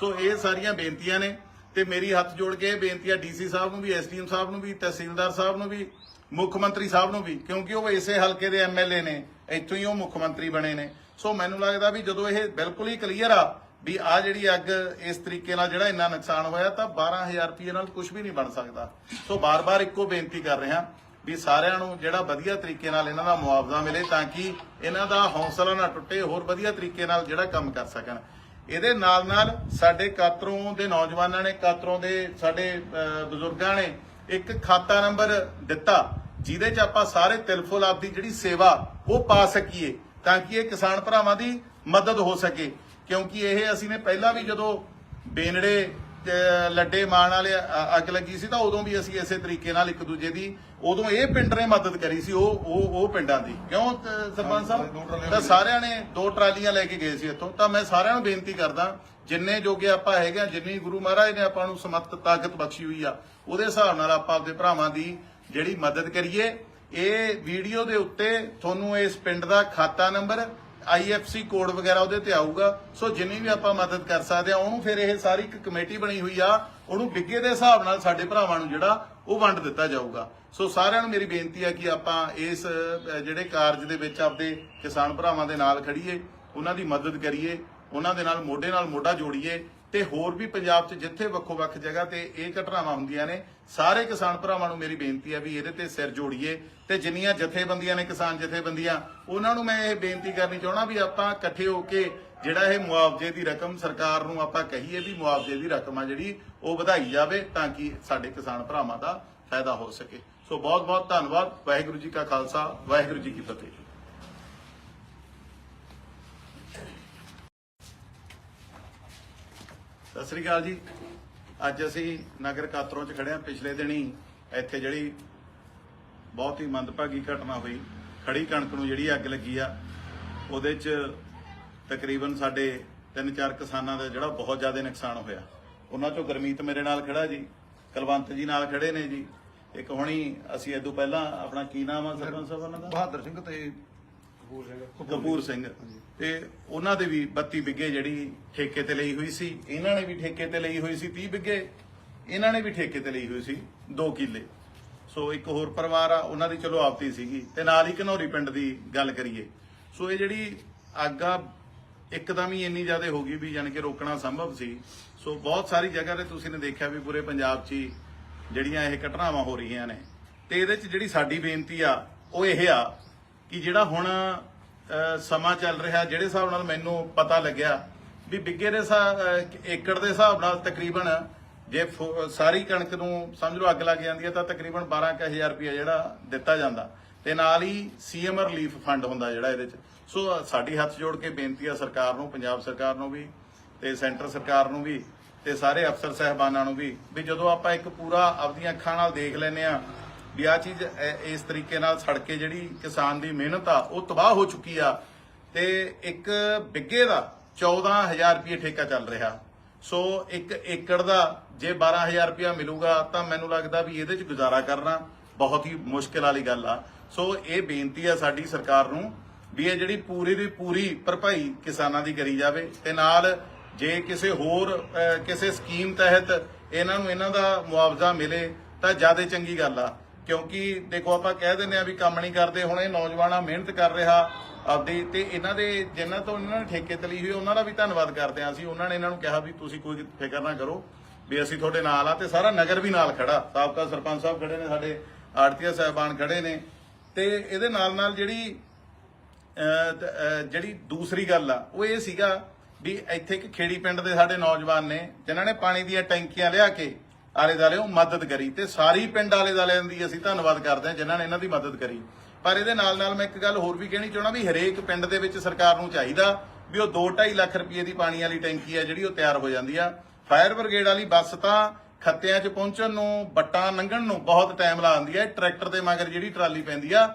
ਸੋ ਇਹ ਸਾਰੀਆਂ ਬੇਨਤੀਆਂ ਨੇ ਤੇ ਮੇਰੀ ਹੱਥ ਜੋੜ ਕੇ ਇਹ ਬੇਨਤੀ ਆ ਡੀਸੀ ਸਾਹਿਬ ਨੂੰ ਵੀ, ਐਸਡੀਐਮ ਸਾਹਿਬ ਨੂੰ ਵੀ, ਤਹਿਸੀਲਦਾਰ ਸਾਹਿਬ ਨੂੰ ਵੀ, ਮੁੱਖ ਮੰਤਰੀ ਸਾਹਿਬ ਨੂੰ ਵੀ, ਕਿਉਂਕਿ ਉਹ ਇਸੇ ਹਲਕੇ ਦੇ ਐਮਐਲਏ ਨੇ, ਇੱਥੋਂ ਹੀ ਉਹ ਮੁੱਖ ਮੰਤਰੀ ਬਣੇ ਨੇ। ਸੋ ਮੈਨੂੰ ਲੱਗਦਾ ਵੀ ਜਦੋਂ ਇਹ ਬਿਲਕੁਲ ਹੀ ਕਲੀਅਰ ਆ ਵੀ ਆ ਜਿਹੜੀ ਅੱਗ ਇਸ ਤਰੀਕੇ ਨਾਲ ਜਿਹੜਾ ਇੰਨਾ ਨੁਕਸਾਨ ਹੋਇਆ ਤਾਂ 12000 ਰੁਪਏ ਨਾਲ ਕੁਝ ਵੀ ਨਹੀਂ ਬਣ ਸਕਦਾ। ਸੋ ਬਾਰ-ਬਾਰ ਇੱਕੋ ਬੇਨਤੀ ਕਰ ਰਿਹਾ ਵੀ ਸਾਰਿਆਂ ਨੂੰ ਜਿਹੜਾ ਵਧੀਆ ਤਰੀਕੇ ਨਾਲ ਇਹਨਾਂ ਦਾ ਮੁਆਵਜ਼ਾ ਮਿਲੇ ਤਾਂ ਕਿ ਇਹਨਾਂ ਦਾ ਹੌਸਲਾ ਨਾ ਟੁੱਟੇ, ਹੋਰ ਵਧੀਆ ਤਰੀਕੇ ਨਾਲ ਜਿਹੜਾ ਕੰਮ ਕਰ ਸਕਣ। ਇਹਦੇ ਨਾਲ ਨਾਲ ਸਾਡੇ ਕਾਤਰੋਂ ਦੇ ਨੌਜਵਾਨਾਂ ਨੇ, ਕਾਤਰੋਂ ਦੇ ਸਾਡੇ ਬਜ਼ੁਰਗਾਂ ਨੇ ਇੱਕ ਖਾਤਾ ਨੰਬਰ ਦਿੱਤਾ, ਜਿਹਦੇ 'ਚ ਆਪਾਂ ਸਾਰੇ ਤਿਲਫੁਲ ਆਪਦੀ ਜਿਹੜੀ ਸੇਵਾ ਉਹ ਪਾ ਸਕੀਏ ਤਾਂ ਕਿ ਇਹ ਕਿਸਾਨ ਭਰਾਵਾਂ ਦੀ ਮਦਦ ਹੋ ਸਕੇ। ਕਿਉਂਕਿ ਇਹ ਅਸੀਂ ਨੇ ਪਹਿਲਾਂ ਵੀ ਜਦੋਂ ਬੇਨੜੇ ਲੱਡੇ ਮਾਣ ਵਾਲੇ ਅੱਗ ਲੱਗੀ ਸੀ ਤਾਂ ਉਦੋਂ ਵੀ ਅਸੀਂ ਇਸੇ ਤਰੀਕੇ ਨਾਲ ਇੱਕ ਦੂਜੇ ਦੀ ਉਦੋਂ ਇਹ ਪਿੰਡ ਨੇ ਮਦਦ ਕਰੀ ਸੀ ਉਹ ਉਹ ਉਹ ਪਿੰਡਾਂ ਦੀ। ਕਿਉਂ ਸਰਪੰਚ ਸਾਹਿਬ? ਤਾਂ ਸਾਰਿਆਂ ਨੇ ਦੋ ਟਰਾਲੀਆਂ ਲੈ ਕੇ ਗਏ ਸੀ ਇੱਥੋਂ। ਤਾਂ ਮੈਂ ਸਾਰਿਆਂ ਨੂੰ ਬੇਨਤੀ ਕਰਦਾ ਜਿੰਨੇ ਜੋਗੇ ਆਪਾਂ ਹੈਗੇ ਆ ਜਿੰਨੀ ਗੁਰੂ ਮਹਾਰਾਜ ਨੇ ਆਪਾਂ ਨੂੰ ਸਮਰਥ ਤਾਕਤ ਬਖਸ਼ੀ ਹੋਈ ਆ ਉਹਦੇ ਹਿਸਾਬ ਨਾਲ ਆਪਾਂ ਆਪਦੇ ਭਰਾਵਾਂ ਦੀ ਜਿਹੜੀ ਮਦਦ ਕਰੀਏ। ਇਹ ਵੀਡੀਓ ਦੇ ਉੱਤੇ ਤੁਹਾਨੂੰ ਇਸ ਪਿੰਡ ਦਾ ਖਾਤਾ ਨੰਬਰ ਆਈਐਫਸੀ ਕੋਡ ਵਗੈਰਾ ਉਹਦੇ ਤੇ ਆਊਗਾ। ਸੋ ਜਿੰਨੀ ਵੀ ਆਪਾਂ ਮਦਦ ਕਰ ਸਕਦੇ ਆ, ਉਹਨੂੰ ਫਿਰ ਇਹ ਸਾਰੀ ਇੱਕ ਕਮੇਟੀ ਬਣੀ ਹੋਈ ਆ, ਉਹਨੂੰ ਬਿੱਗੇ ਦੇ ਹਿਸਾਬ ਨਾਲ ਸਾਡੇ ਭਰਾਵਾਂ ਨੂੰ ਜਿਹੜਾ ਉਹ ਵੰਡ ਦਿੱਤਾ ਜਾਊਗਾ। ਸੋ ਸਾਰਿਆਂ ਨੂੰ ਮੇਰੀ ਬੇਨਤੀ ਆ ਕਿ ਆਪਾਂ ਇਸ ਜਿਹੜੇ ਕਾਰਜ ਦੇ ਵਿੱਚ ਆਪਦੇ ਕਿਸਾਨ ਭਰਾਵਾਂ ਦੇ ਨਾਲ ਖੜੀਏ, ਉਹਨਾਂ ਦੀ ਮਦਦ ਕਰੀਏ, ਉਹਨਾਂ ਦੇ ਨਾਲ ਮੋਢੇ ਨਾਲ ਮੋਢਾ ਜੋੜੀਏ ਤੇ ਹੋਰ ਵੀ ਪੰਜਾਬ 'ਚ ਜਿੱਥੇ ਵੱਖੋ ਵੱਖ ਜਗ੍ਹਾ ਤੇ ਇਹ ਘਟਨਾਵਾਂ ਹੁੰਦੀਆਂ ਨੇ, ਸਾਰੇ ਕਿਸਾਨ ਭਰਾਵਾਂ ਨੂੰ ਮੇਰੀ ਬੇਨਤੀ ਹੈ ਵੀ ਇਹਦੇ ਤੇ ਸਿਰ ਜੋੜੀਏ ਤੇ ਜਿੰਨੀਆਂ ਜਥੇਬੰਦੀਆਂ ਨੇ ਕਿਸਾਨ ਜਥੇਬੰਦੀਆਂ, ਉਹਨਾਂ ਨੂੰ ਮੈਂ ਇਹ ਬੇਨਤੀ ਕਰਨੀ ਚਾਹਣਾ ਵੀ ਆਪਾਂ ਇਕੱਠੇ ਹੋ ਕੇ ਜਿਹੜਾ ਇਹ ਮੁਆਵਜ਼ੇ ਦੀ ਰਕਮ ਸਰਕਾਰ ਨੂੰ ਆਪਾਂ ਕਹੀਏ ਵੀ ਮੁਆਵਜ਼ੇ ਦੀ ਰਕਮ ਆ ਜਿਹੜੀ, ਉਹ ਵਧਾਈ ਜਾਵੇ ਤਾਂ ਕਿ ਸਾਡੇ ਕਿਸਾਨ ਭਰਾਵਾਂ ਦਾ ਫਾਇਦਾ ਹੋ ਸਕੇ। ਸੋ ਬਹੁਤ ਬਹੁਤ ਧੰਨਵਾਦ, ਵਾਹਿਗੁਰੂ ਜੀ ਕਾ ਖਾਲਸਾ, ਵਾਹਿਗੁਰੂ ਜੀ ਕੀ ਫਤਿਹ। ਸਤਿ ਸ੍ਰੀ ਅਕਾਲ ਜੀ। ਅੱਜ ਅਸੀਂ ਨਗਰ ਕਾਤਰੋਂ ਚ ਖੜੇ ਹਾਂ। ਪਿਛਲੇ ਦਿਨੀ ਇੱਥੇ ਜਿਹੜੀ ਬਹੁਤ ਹੀ ਮੰਦਭਾਗੀ ਘਟਨਾ ਹੋਈ। ਖੜੀ ਕਣਕ ਨੂੰ ਜਿਹੜੀ ਅੱਗ ਲੱਗੀ ਆ, ਉਹਦੇ ਚ ਤਕਰੀਬਨ ਸਾਡੇ ਤਿੰਨ ਚਾਰ ਕਿਸਾਨਾਂ ਦਾ ਜਿਹੜਾ ਬਹੁਤ ਜ਼ਿਆਦਾ ਨੁਕਸਾਨ ਹੋਇਆ। ਉਹਨਾਂ ਚੋਂ ਗਰਮੀਤ ਮੇਰੇ ਨਾਲ ਖੜਾ ਜੀ, ਕੁਲਵੰਤ ਜੀ ਨਾਲ ਖੜੇ ਨੇ ਜੀ। ਇੱਕ ਹੁਣੀ ਅਸੀਂ ਇਦੋਂ ਪਹਿਲਾਂ ਆਪਣਾ ਕੀ ਨਾਮ ਆ ਸਰਪੰਚ ਸਾਹਿਬ ਉਹਨਾਂ ਦਾ? ਬਹਾਦਰ ਸਿੰਘ ਤੇ ਕਪੂਰ ਸਿੰਘ। ਤੇ ਉਹਨਾਂ ਦੇ ਵੀ 32 ਬਿੱਗੇ ਜਿਹੜੀ ਠੇਕੇ ਤੇ ਲਈ ਹੋਈ ਸੀ, ਇਹਨਾਂ ਨੇ ਵੀ ਠੇਕੇ ਤੇ ਲਈ ਹੋਈ ਸੀ 30 ਬਿੱਗੇ ਇਹਨਾਂ ਨੇ ਵੀ ਠੇਕੇ ਤੇ ਲਈ ਹੋਈ ਸੀ 2 ਕਿੱਲੇ। ਸੋ ਇੱਕ ਹੋਰ ਪਰਿਵਾਰ ਆ, ਉਹਨਾਂ ਦੀ ਚਲੋ ਆਪਤੀ ਸੀਗੀ। ਤੇ ਨਾਲ ਹੀ ਘਨੌਰੀ ਪਿੰਡ ਦੀ ਗੱਲ ਕਰੀਏ, ਸੋ ਇਹ ਜਿਹੜੀ ਆਗਾ ਆ ਇੱਕਦਮ ਹੀ ਇੰਨੀ ਜ਼ਿਆਦਾ ਹੋ ਗਈ ਵੀ ਜਾਣੀ ਕਿ ਰੋਕਣਾ ਸੰਭਵ ਸੀ। ਸੋ ਬਹੁਤ ਸਾਰੀ ਜਗ੍ਹਾ ਤੇ ਤੁਸੀਂ ਨੇ ਦੇਖਿਆ ਵੀ ਪੂਰੇ ਪੰਜਾਬ 'ਚ ਹੀ ਜਿਹੜੀਆਂ ਇਹ ਘਟਨਾਵਾਂ ਹੋ ਰਹੀਆਂ ਨੇ। ਤੇ ਇਹਦੇ 'ਚ ਜਿਹੜੀ ਸਾਡੀ ਬੇਨਤੀ ਆ, ਉਹ ਇਹ ਆ ਕਿ ਜਿਹੜਾ ਹੁਣ ਸਮਾਂ ਚੱਲ ਰਿਹਾ, ਜਿਹੜੇ ਹਿਸਾਬ ਨਾਲ ਮੈਨੂੰ ਪਤਾ ਲੱਗਿਆ, ਵੀ ਬਿੱਗੇ ਦੇ ਏਕੜ ਦੇ ਹਿਸਾਬ ਨਾਲ ਤਕਰੀਬਨ ਜੇ ਸਾਰੀ ਕਣਕ ਨੂੰ ਸਮਝ ਲਓ ਅੱਗ ਲੱਗ ਜਾਂਦੀ ਹੈ, ਤਾਂ ਤਕਰੀਬਨ 12000 ਰੁਪਏ ਜਿਹੜਾ ਦਿੱਤਾ ਜਾਂਦਾ। ਤੇ ਨਾਲ ਹੀ ਸੀਐਮ ਰਿਲੀਫ ਫੰਡ ਹੁੰਦਾ ਜਿਹੜਾ ਇਹਦੇ 'ਚ। ਸੋ ਸਾਡੀ ਹੱਥ ਜੋੜ ਕੇ ਬੇਨਤੀ ਆ ਸਰਕਾਰ ਨੂੰ, ਪੰਜਾਬ ਸਰਕਾਰ ਨੂੰ ਵੀ, ਤੇ ਸੈਂਟਰ ਸਰਕਾਰ ਨੂੰ ਵੀ, ਤੇ ਸਾਰੇ ਅਫਸਰ ਸਹਿਬਾਨਾਂ ਨੂੰ ਵੀ ਵੀ ਜਦੋਂ ਆਪਾਂ ਇੱਕ ਪੂਰਾ ਆਪਦੀਆਂ ਅੱਖਾਂ ਨਾਲ ਦੇਖ ਲੈਨੇ ਆ ਵੀ ਆ ਚੀਜ਼ ਇਸ ਤਰੀਕੇ ਨਾਲ ਸੜ ਕੇ ਜਿਹੜੀ ਕਿਸਾਨ ਦੀ ਮਿਹਨਤ ਆ, ਉਹ ਤਬਾਹ ਹੋ ਚੁੱਕੀ ਆ ਤੇ ਇੱਕ ਬਿੱਗੇ ਦਾ 14000 ਰੁਪਏ ਠੇਕਾ ਚੱਲ ਰਿਹਾ। ਸੋ ਇੱਕ ਏਕੜ ਦਾ ਜੇ 12000 ਰੁਪਇਆ ਮਿਲੂਗਾ, ਤਾਂ ਮੈਨੂੰ ਲੱਗਦਾ ਵੀ ਇਹਦੇ 'ਚ ਗੁਜ਼ਾਰਾ ਕਰਨਾ ਬਹੁਤ ਹੀ ਮੁਸ਼ਕਿਲ ਵਾਲੀ ਗੱਲ ਆ। ਸੋ ਇਹ ਬੇਨਤੀ ਆ ਸਾਡੀ ਸਰਕਾਰ ਨੂੰ ਵੀ ਇਹ ਜਿਹੜੀ ਪੂਰੀ ਦੀ ਪੂਰੀ ਭਰਪਾਈ ਕਿਸਾਨਾਂ ਦੀ ਕਰੀ ਜਾਵੇ ਤੇ ਨਾਲ ਜੇ ਕਿਸੇ ਹੋਰ ਕਿਸੇ ਸਕੀਮ ਤਹਿਤ ਇਹਨਾਂ ਨੂੰ ਇਹਨਾਂ ਦਾ ਮੁਆਵਜ਼ਾ ਮਿਲੇ, ਤਾਂ ਜ਼ਿਆਦਾ ਚੰਗੀ ਗੱਲ ਆ। ਕਿਉਂਕਿ ਦੇਖੋ ਆਪਾਂ ਕਹਿ ਦਿੰਦੇ ਆ ਵੀ ਕੰਮ ਨਹੀਂ ਕਰਦੇ, ਹੁਣ ਇਹ ਨੌਜਵਾਨਾਂ ਮਿਹਨਤ ਕਰ ਰਿਹਾ ਆਪਦੀ, ਤੇ ਇਹਨਾਂ ਦੇ ਜਿਨ੍ਹਾਂ ਤੋਂ ਇਹਨਾਂ ਨੇ ਠੇਕੇ ਤੇ ਲਈ ਹੋਈ, ਉਹਨਾਂ ਦਾ ਵੀ ਧੰਨਵਾਦ ਕਰਦੇ ਆ ਅਸੀਂ। ਉਹਨਾਂ ਨੇ ਇਹਨਾਂ ਨੂੰ ਕਿਹਾ ਵੀ ਤੁਸੀਂ ਕੋਈ ਫਿਕਰ ਨਾ ਕਰੋ ਵੀ ਅਸੀਂ ਤੁਹਾਡੇ ਨਾਲ ਆ, ਤੇ ਸਾਰਾ ਨਗਰ ਵੀ ਨਾਲ ਖੜਾ। ਸਾਬਕਾ ਸਰਪੰਚ ਸਾਹਿਬ ਖੜੇ ਨੇ, ਸਾਡੇ ਆੜਤੀਆ ਸਾਹਿਬਾਨ ਖੜੇ ਨੇ। ਤੇ ਇਹਦੇ ਨਾਲ ਨਾਲ ਜਿਹੜੀ ਜਿਹੜੀ ਦੂਸਰੀ ਗੱਲ ਆ, ਉਹ ਇਹ ਸੀਗਾ ਵੀ ਇੱਥੇ ਇੱਕ ਖੇੜੀ ਪਿੰਡ ਦੇ ਸਾਡੇ ਨੌਜਵਾਨ ਨੇ, ਜਿਨ੍ਹਾਂ ਨੇ ਪਾਣੀ ਦੀਆਂ ਟੈਂਕੀਆਂ ਲਿਆ ਕੇ ਆਲੇ ਦਾਲੇ ਉਹ ਮਦਦ ਕਰੀ ਤੇ ਸਾਰੀ ਪਿੰਡ ਆਲੇ ਦਾਲਿਆਂ ਦੀ ਅਸੀਂ ਧੰਨਵਾਦ ਕਰਦੇ ਹਾਂ ਜਿਨ੍ਹਾਂ ਨੇ ਇਹਨਾਂ ਦੀ ਮਦਦ ਕਰੀ। ਪਰ ਇਹਦੇ ਨਾਲ ਨਾਲ ਮੈਂ ਇੱਕ ਗੱਲ ਹੋਰ ਵੀ ਕਹਿਣੀ ਚਾਹਣਾ ਵੀ ਹਰੇਕ ਪਿੰਡ ਦੇ ਵਿੱਚ ਸਰਕਾਰ ਨੂੰ ਚਾਹੀਦਾ ਵੀ ਉਹ 2.5 ਲੱਖ ਰੁਪਏ ਦੀ ਪਾਣੀ ਵਾਲੀ ਟੈਂਕੀ ਆ ਜਿਹੜੀ ਉਹ ਤਿਆਰ ਹੋ ਜਾਂਦੀ ਆ। ਫਾਇਰ ਬ੍ਰਿਗੇਡ ਵਾਲੀ ਬੱਸ ਤਾਂ ਖੱਤਿਆਂ 'ਚ ਪਹੁੰਚਣ ਨੂੰ, ਬੱਟਾਂ ਲੰਘਣ ਨੂੰ ਬਹੁਤ ਟਾਈਮ ਲਾ ਦਿੰਦੀ ਹੈ ਟਰੈਕਟਰ ਦੇ ਮਗਰ ਜਿਹੜੀ ਟਰਾਲੀ ਪੈਂਦੀ ਆ,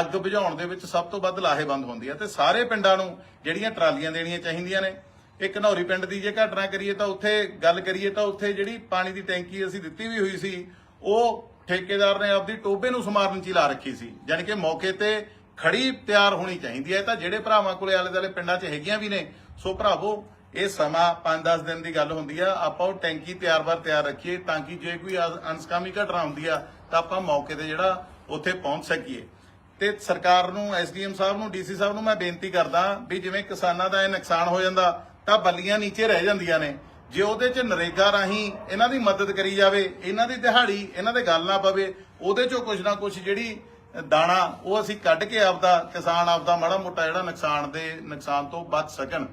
ਅੱਗ ਬੁਝਾਉਣ ਦੇ ਵਿੱਚ ਸਭ ਤੋਂ ਵੱਧ ਲਾਹੇਵੰਦ ਹੁੰਦੀ ਹੈ ਤੇ ਸਾਰੇ ਪਿੰਡਾਂ ਨੂੰ ਜਿਹੜੀਆਂ ਟਰਾਲੀਆਂ ਦੇਣੀਆਂ ਚਾਹੀਦੀਆਂ ਨੇ। ਇਹ ਨੌਰੀ ਪਿੰਡ ਦੀ ਜੇ ਘਟਨਾ ਕਰੀਏ ਤਾਂ ਉੱਥੇ ਗੱਲ ਕਰੀਏ ਤਾਂ ਉੱਥੇ ਜਿਹੜੀ ਪਾਣੀ ਦੀ ਟੈਂਕੀ ਅਸੀਂ ਦਿੱਤੀ ਵੀ ਹੋਈ ਸੀ, ਉਹ ਠੇਕੇਦਾਰ ਨੇ ਆਪਦੀ ਟੋਬੇ ਨੂੰ ਸਮਾਰਨ ਚ ਹੀ ਲਾ ਰੱਖੀ ਸੀ। ਯਾਨੀ ਕਿ ਮੌਕੇ ਤੇ ਖੜੀ ਤਿਆਰ ਹੋਣੀ ਚਾਹੀਦੀ ਹੈ। ਤਾਂ ਜਿਹੜੇ ਭਰਾਵਾਂ ਕੋਲੇ ਆਲੇ ਦਾਲੇ ਪਿੰਡਾਂ 'ਚ ਹੈਗੀਆਂ ਵੀ ਨੇ, ਸੋ ਭਰਾਵੋ, ਇਹ ਸਮਾਂ 5-10 ਦਿਨ ਦੀ ਗੱਲ ਹੁੰਦੀ ਆ। ਆਪਾਂ ਉਹ ਟੈਂਕੀ ਤਿਆਰ-ਬਰ ਤਿਆਰ ਰੱਖੀਏ ਤਾਂ ਕਿ ਜੇ ਕੋਈ ਅਨਸਕਾਮੀ ਘਟਨਾ ਹੁੰਦੀ ਆ, ਤਾਂ ਆਪਾਂ ਮੌਕੇ ਤੇ ਜਿਹੜਾ ਉੱਥੇ ਪਹੁੰਚ ਸਕੀਏ। ਤੇ ਸਰਕਾਰ ਨੂੰ, ਐਸਡੀਐਮ ਸਾਹਿਬ ਨੂੰ, ਡੀਸੀ ਸਾਹਿਬ ਨੂੰ ਮੈਂ ਬੇਨਤੀ ਕਰਦਾ ਵੀ ਜਿਵੇਂ ਕਿਸਾਨਾਂ ਦਾ ਇਹ ਨੁਕਸਾਨ ਹੋ ਜਾਂਦਾ ਤਾਂ ਬੱਲੀਆਂ ਨੀਚੇ ਰਹਿ ਜਾਂਦੀਆਂ ਨੇ। ਜੇ ਉਹਦੇ 'ਚ ਨਰੇਗਾ ਰਾਹੀਂ ਇਹਨਾਂ ਦੀ ਮਦਦ ਕਰੀ ਜਾਵੇ, ਇਹਨਾਂ ਦੀ ਦਿਹਾੜੀ, ਇਹਨਾਂ ਦੇ ਗੱਲ ਨਾ ਪਵੇ, ਉਹਦੇ 'ਚੋਂ ਕੁਝ ਨਾ ਕੁਝ ਜਿਹੜੀ ਦਾਣਾ ਉਹ ਅਸੀਂ ਕੱਢ ਕੇ ਆਪਦਾ ਕਿਸਾਨ, ਆਪਦਾ ਮਾੜਾ ਮੋਟਾ ਜਿਹੜਾ ਨੁਕਸਾਨ ਦੇ, ਨੁਕਸਾਨ ਤੋਂ ਬਚ ਸਕਣ।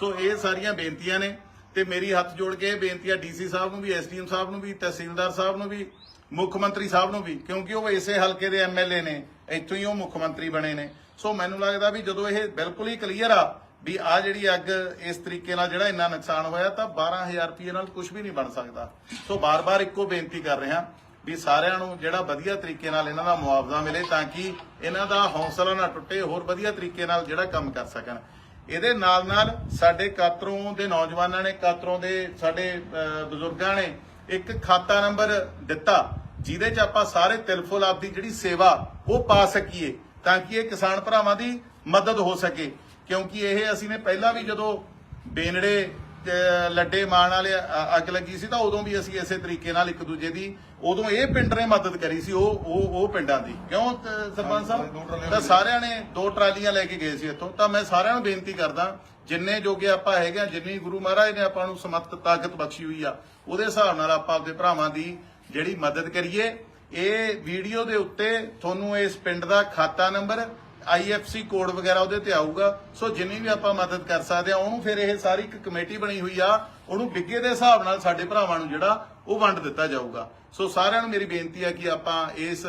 ਸੋ ਇਹ ਸਾਰੀਆਂ ਬੇਨਤੀਆਂ ਨੇ ਤੇ ਮੇਰੀ ਹੱਥ ਜੋੜ ਕੇ ਇਹ ਬੇਨਤੀ ਆ ਡੀਸੀ ਸਾਹਿਬ ਨੂੰ ਵੀ ਐਸਡੀਐਮ ਸਾਹਿਬ ਨੂੰ ਵੀ, ਤਹਿਸੀਲਦਾਰ ਸਾਹਿਬ ਨੂੰ ਵੀ, ਮੁੱਖ ਮੰਤਰੀ ਸਾਹਿਬ ਨੂੰ ਵੀ, ਕਿਉਂਕਿ ਉਹ ਇਸੇ ਹਲਕੇ ਦੇ ਐਮਐਲਏ ਨੇ, ਇੱਥੋਂ ਹੀ ਉਹ ਮੁੱਖ ਮੰਤਰੀ ਬਣੇ ਨੇ। ਸੋ ਮੈਨੂੰ ਲੱਗਦਾ ਵੀ ਜਦੋਂ ਇਹ ਬਿਲਕੁਲ ਹੀ ਕਲੀਅਰ ਆ ਵੀ ਆ ਜਿਹੜੀ ਅੱਗ ਇਸ ਤਰੀਕੇ ਨਾਲ ਜਿਹੜਾ ਇੰਨਾ ਨੁਕਸਾਨ ਹੋਇਆ ਤਾਂ 12000 ਰੁਪਏ ਨਾਲ ਕੁਝ ਵੀ ਨਹੀਂ ਬਣ ਸਕਦਾ। ਸੋ ਬਾਰ-ਬਾਰ ਇੱਕੋ ਬੇਨਤੀ ਕਰ ਰਿਹਾ ਵੀ ਸਾਰਿਆਂ ਨੂੰ ਜਿਹੜਾ ਵਧੀਆ ਤਰੀਕੇ ਨਾਲ ਇਹਨਾਂ ਦਾ ਮੁਆਵਜ਼ਾ ਮਿਲੇ ਤਾਂ ਕਿ ਇਹਨਾਂ ਦਾ ਹੌਸਲਾ ਨਾ ਟੁੱਟੇ, ਹੋਰ ਵਧੀਆ ਤਰੀਕੇ ਨਾਲ ਜਿਹੜਾ ਕੰਮ ਕਰ ਸਕਣ। ਇਹਦੇ ਨਾਲ ਨਾਲ ਸਾਡੇ ਕਾਤਰੋਂ ਦੇ ਨੌਜਵਾਨਾਂ ਨੇ, ਕਾਤਰੋਂ ਦੇ ਸਾਡੇ ਬਜ਼ੁਰਗਾਂ ਨੇ ਇੱਕ ਖਾਤਾ ਨੰਬਰ ਦਿੱਤਾ, ਜਿਹਦੇ 'ਚ ਆਪਾਂ ਸਾਰੇ ਤਿਲਫੁਲ ਆਪਦੀ ਜਿਹੜੀ ਸੇਵਾ ਉਹ ਪਾ ਸਕੀਏ ਤਾਂ ਕਿ ਇਹ ਕਿਸਾਨ ਭਰਾਵਾਂ ਦੀ ਮਦਦ ਹੋ ਸਕੇ। ਕਿਉਂਕਿ ਇਹ ਅਸੀਂ ਨੇ ਪਹਿਲਾਂ ਵੀ ਜਦੋਂ ਬੇਨੜੇ ਲੱਡੇ ਮਾਣ ਵਾਲੇ ਅੱਗ ਲੱਗੀ ਸੀ ਤਾਂ ਉਦੋਂ ਵੀ ਅਸੀਂ ਇਸੇ ਤਰੀਕੇ ਨਾਲ ਇੱਕ ਦੂਜੇ ਦੀ ਉਦੋਂ ਇਹ ਪਿੰਡ ਨੇ ਮਦਦ ਕਰੀ ਸੀ ਉਹ ਉਹ ਉਹ ਪਿੰਡਾਂ ਦੀ। ਕਿਉਂ ਸਰਪੰਚ ਸਾਹਿਬ? ਤਾਂ ਸਾਰਿਆਂ ਨੇ ਦੋ ਟਰਾਲੀਆਂ ਲੈ ਕੇ ਗਏ ਸੀ ਇੱਥੋਂ। ਤਾਂ ਮੈਂ ਸਾਰਿਆਂ ਨੂੰ ਬੇਨਤੀ ਕਰਦਾ ਜਿੰਨੇ ਜੋਗੇ ਆਪਾਂ ਹੈਗੇ ਆ ਜਿੰਨੀ ਗੁਰੂ ਮਹਾਰਾਜ ਨੇ ਆਪਾਂ ਨੂੰ ਸਮਤ ਤਾਕਤ ਬਖਸ਼ੀ ਹੋਈ ਆ ਉਹਦੇ ਹਿਸਾਬ ਨਾਲ ਆਪਾਂ ਆਪਦੇ ਭਰਾਵਾਂ ਦੀ ਜਿਹੜੀ ਮਦਦ ਕਰੀਏ। ਇਹ ਵੀਡੀਓ ਦੇ ਉੱਤੇ ਤੁਹਾਨੂੰ ਇਸ ਪਿੰਡ ਦਾ ਖਾਤਾ ਨੰਬਰ ਆਈਐਫਸੀ ਕੋਡ ਵਗੈਰਾ ਉਹਦੇ ਤੇ ਆਊਗਾ। ਸੋ ਜਿੰਨੀ ਵੀ ਆਪਾਂ ਮਦਦ ਕਰ ਸਕਦੇ ਆ, ਉਹਨੂੰ ਫਿਰ ਇਹ ਸਾਰੀ ਇੱਕ ਕਮੇਟੀ ਬਣੀ ਹੋਈ ਆ। ਉਹਨੂੰ ਬਿੱਗੇ ਦੇ ਹਿਸਾਬ ਨਾਲ ਸਾਡੇ ਭਰਾਵਾਂ ਨੂੰ ਜਿਹੜਾ ਉਹ ਵੰਡ ਦਿੱਤਾ ਜਾਊਗਾ। ਸੋ ਸਾਰਿਆਂ ਨੂੰ ਮੇਰੀ ਬੇਨਤੀ ਆ ਕਿ ਆਪਾਂ ਇਸ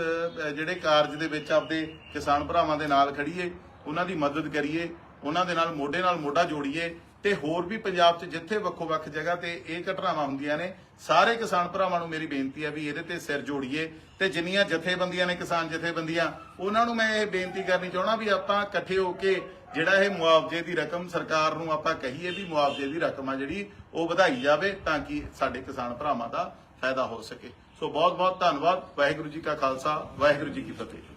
ਜਿਹੜੇ ਕਾਰਜ ਦੇ ਵਿੱਚ ਆਪਦੇ ਕਿਸਾਨ ਭਰਾਵਾਂ ਦੇ ਨਾਲ ਖੜੀਏ, ਉਹਨਾਂ ਦੀ ਮਦਦ ਕਰੀਏ, ਉਹਨਾਂ ਦੇ ਨਾਲ ਮੋਢੇ ਨਾਲ ਮੋਢਾ ਜੋੜੀਏ ਤੇ ਹੋਰ ਵੀ ਪੰਜਾਬ 'ਚ ਜਿੱਥੇ ਵੱਖੋ ਵੱਖ ਜਗ੍ਹਾ ਤੇ ਇਹ ਘਟਨਾਵਾਂ ਹੁੰਦੀਆਂ ਨੇ, ਸਾਰੇ ਕਿਸਾਨ ਭਰਾਵਾਂ ਨੂੰ ਮੇਰੀ ਬੇਨਤੀ ਹੈ ਵੀ ਇਹਦੇ ਤੇ ਸਿਰ ਜੋੜੀਏ ਤੇ ਜਿੰਨੀਆਂ ਜਥੇਬੰਦੀਆਂ ਨੇ ਕਿਸਾਨ ਜਥੇਬੰਦੀਆਂ, ਉਹਨਾਂ ਨੂੰ ਮੈਂ ਇਹ ਬੇਨਤੀ ਕਰਨੀ ਚਾਹਣਾ ਵੀ ਆਪਾਂ ਇਕੱਠੇ ਹੋ ਕੇ ਜਿਹੜਾ ਇਹ ਮੁਆਵਜ਼ੇ ਦੀ ਰਕਮ ਸਰਕਾਰ ਨੂੰ ਆਪਾਂ ਕਹੀਏ ਵੀ ਮੁਆਵਜ਼ੇ ਦੀ ਰਕਮ ਆ ਜਿਹੜੀ, ਉਹ ਵਧਾਈ ਜਾਵੇ ਤਾਂ ਕਿ ਸਾਡੇ ਕਿਸਾਨ ਭਰਾਵਾਂ ਦਾ ਫਾਇਦਾ ਹੋ ਸਕੇ। ਸੋ ਬਹੁਤ ਬਹੁਤ ਧੰਨਵਾਦ, ਵਾਹਿਗੁਰੂ ਜੀ ਕਾ ਖਾਲਸਾ, ਵਾਹਿਗੁਰੂ ਜੀ ਕੀ ਫਤਿਹ।